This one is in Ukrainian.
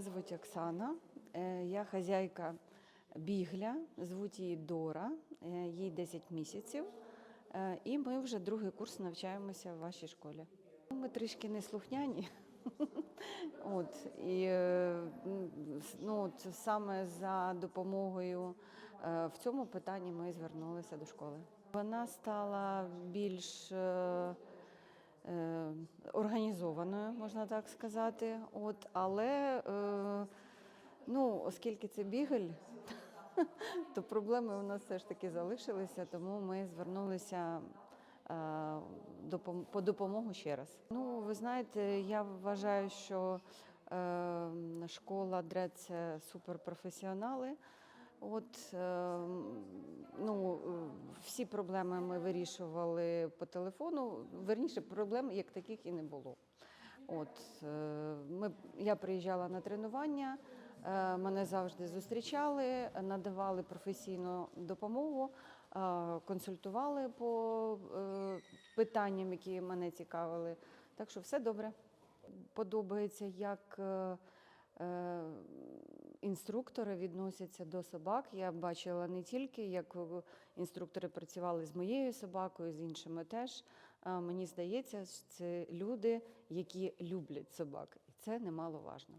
Звуть Оксана, е, я хазяйка бігля, звуть її Дора, е, їй 10 місяців. Е, І ми вже другий курс навчаємося в вашій школі. Ми трішки неслухняні. От, і ну, саме за допомогою в цьому питанні ми звернулися до школи. Вона стала більш можна так сказати. От, але е, ну, оскільки це бігель, то проблеми у нас все ж таки залишилися, тому ми звернулися е, по допомогу ще раз. Ну, ви знаєте, я вважаю, що е, школа це суперпрофесіонали. От е, ну, всі проблеми ми вирішували по телефону. Верніше, проблем як таких і не було. От е, ми, я приїжджала на тренування, е, мене завжди зустрічали, надавали професійну допомогу, е, консультували по питанням, які мене цікавили. Так що все добре. Подобається, як інструктори відносяться до собак. Я бачила не тільки, як інструктори працювали з моєю собакою, з іншими теж. Мені здається, це люди, які люблять собак, і це немаловажно.